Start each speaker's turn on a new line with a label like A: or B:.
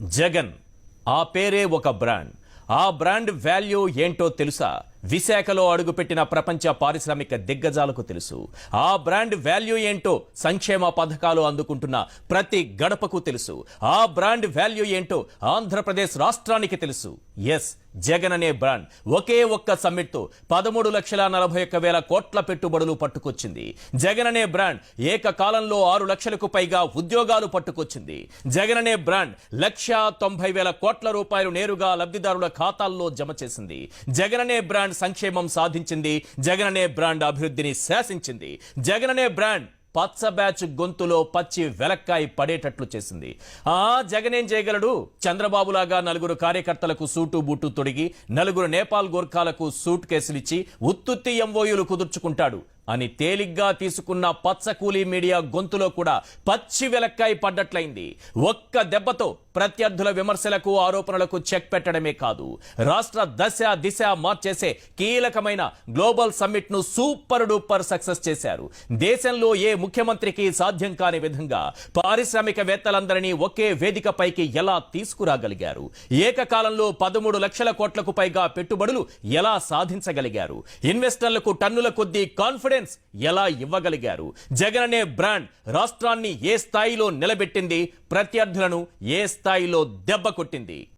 A: జగన్ ఆ పేరే ఒక బ్రాండ్. ఆ బ్రాండ్ వాల్యూ ఏంటో తెలుసా? విశాఖలో అడుగుపెట్టిన ప్రపంచ పారిశ్రామిక దిగ్గజాలకు తెలుసు. ఆ బ్రాండ్ వాల్యూ ఏంటో సంక్షేమ పథకాలు అందుకుంటున్న ప్రతి గడపకు తెలుసు. ఆ బ్రాండ్ వాల్యూ ఏంటో ఆంధ్రప్రదేశ్ రాష్ట్రానికి తెలుసు. ఎస్ జగన్ అనే బ్రాండ్ ఒకే ఒక్క సమ్మిట్తో పదమూడు లక్షల నలభై ఒక్క వేల కోట్ల పెట్టుబడులు పట్టుకొచ్చింది. జగన్ అనే బ్రాండ్ ఏకకాలంలో ఆరు లక్షలకు పైగా ఉద్యోగాలు పట్టుకొచ్చింది. జగన్ అనే బ్రాండ్ లక్ష తొంభై వేల కోట్ల రూపాయలు నేరుగా లబ్ధిదారుల ఖాతాల్లో జమ చేసింది. జగన్ అనే బ్రాండ్ సంక్షేమం సాధించింది. జగన్ అనే బ్రాండ్ అభివృద్ధిని శాసించింది. జగన్ అనే బ్రాండ్ పచ్చ బ్యాచ్ గొంతులో పచ్చి వెలక్కాయ పడేటట్లు చేసింది. ఆ జగన్ ఏం చేయగలడు? చంద్రబాబులాగా నలుగురు కార్యకర్తలకు సూటు బూటు తొడిగి నలుగురు నేపాల్ గోర్ఖాలకు సూట్ కేసులిచ్చి ఉత్తుత్తి ఎంఓయూలు కుదుర్చుకుంటాడు. అని తేలిగ్గా తీసుకున్న పచ్చ కూలీ మీడియా గొంతులో కూడా పచ్చి వెలక్కాయ పడ్డట్లయింది. ఒక్క దెబ్బతో ప్రత్యర్థుల విమర్శలకు ఆరోపణలకు చెక్ పెట్టడమే కాదు. రాష్ట్ర దశ దిశ మార్చేసే కీలకమైన గ్లోబల్ సమ్మిట్ను సూపర్ డూపర్ సక్సెస్ చేశారు. దేశంలో ఏ ముఖ్యమంత్రికి సాధ్యం కాని విధంగా పారిశ్రామికవేత్తలందరినీ ఒకే వేదికపైకి ఎలా తీసుకురాగలిగారు? ఏకకాలంలో పదమూడు లక్షల కోట్లకు పైగా పెట్టుబడులు ఎలా సాధించగలిగారు? ఇన్వెస్టర్లకు టన్నుల కొద్దీ కాన్ఫిడెన్స్ ఎలా ఇవ్వగలిగారు? జగన్ అనే బ్రాండ్ రాష్ట్రాన్ని ఏ స్థాయిలో నిలబెట్టింది? ప్రత్యర్థులను ఏ స్థాయిలో దెబ్బ కొట్టింది?